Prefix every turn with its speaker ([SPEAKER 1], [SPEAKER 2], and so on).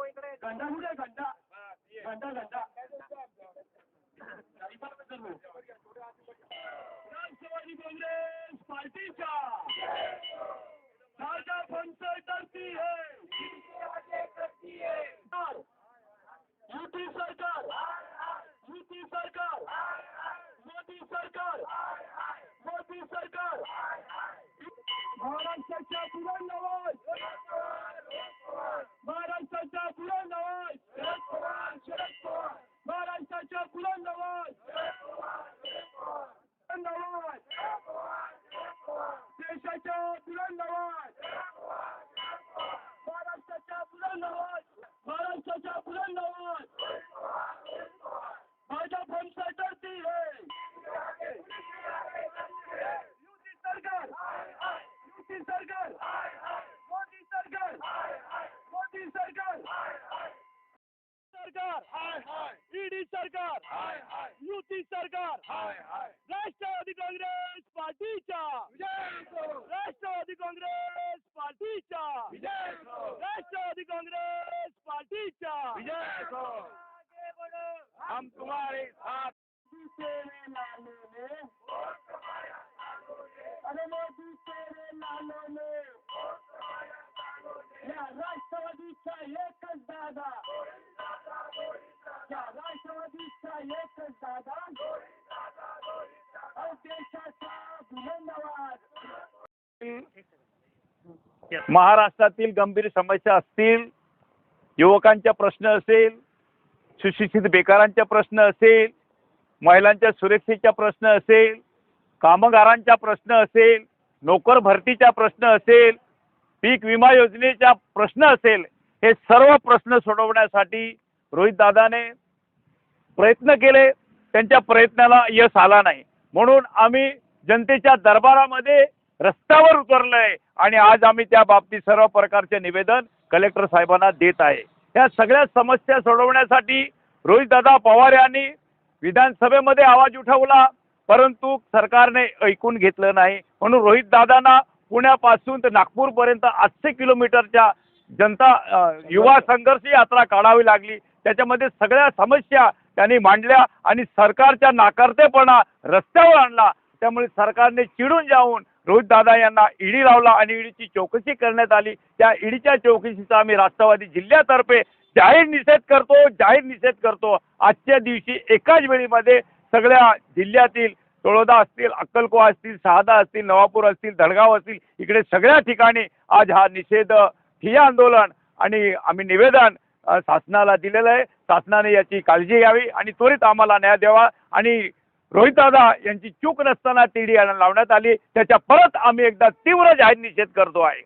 [SPEAKER 1] घंटा कुठे घंटा. घंटा घंटा. सरकार ईडी सरकार युती सरकार राष्ट्रवादी काँग्रेस पार्टीच्या राष्ट्रवादी काँग्रेस पार्टीच्या राष्ट्रवादी काँग्रेस पार्टीच्या.
[SPEAKER 2] हम तुम्हारे साथ
[SPEAKER 1] अरे मोदी तेरे लालों ने। या राष्ट्रवादीचा एकच दादा। या दादा
[SPEAKER 2] महाराष्ट्रातील गंभीर समस्या असतील युवकांचा प्रश्न असेल सुशिक्षित बेकारांचा प्रश्न असेल महिलांच्या सुरक्षेचा प्रश्न असेल कामगारांचा प्रश्न असेल नोकर भरतीचा प्रश्न असेल पीक विमा योजनेचा प्रश्न असेल हे सर्व प्रश्न सोडवण्यासाठी रोहितदादाने प्रयत्न केले त्यांच्या प्रयत्नाला यश आला नाही. म्हणून आम्ही जनतेच्या दरबारामध्ये रस्त्यावर उतरलोय आणि आज आम्ही त्या बाबतीत सर्व प्रकारचे निवेदन कलेक्टर साहेबांना देत आहे. या सगळ्या समस्या सोडवण्यासाठी रोहितदादा पवार यांनी विधानसभेमध्ये आवाज उठवला परंतु सरकारने ऐकून घेतलं नाही. म्हणून रोहितदादांना पुण्यापासून ते नागपूरपर्यंत आठशे किलोमीटरच्या जनता युवा संघर्ष यात्रा काढावी लागली. त्याच्यामध्ये सगळ्या समस्या त्यांनी मांडल्या आणि सरकारच्या नाकारतेपणा रस्त्यावर आणला. त्यामुळे सरकारने चिडून जाऊन रोहितदादा यांना ईडी लावला आणि ईडीची चौकशी करण्यात आली. त्या ईडीच्या चौकशीचा आम्ही राष्ट्रवादी जिल्ह्यातर्फे जाहीर निषेध करतो जाहीर निषेध करतो. आजच्या दिवशी एकाच वेळीमध्ये सगळ्या जिल्ह्यातील तळोदा असतील अक्कलकोवा असतील शहादा असतील नवापूर असतील धडगाव असतील इकडे सगळ्या ठिकाणी आज हा निषेध ठिय्या आंदोलन आणि आम्ही निवेदन शासनाला दिलेलं आहे. शासनाने याची काळजी घ्यावी आणि त्वरित आम्हाला न्याय द्यावा. आणि रोहितदादा यांची चूक नसताना टीडी लावण्यात आली. त्याच्या परत आम्ही एकदा तीव्र जाहीर निषेध करतो आहे.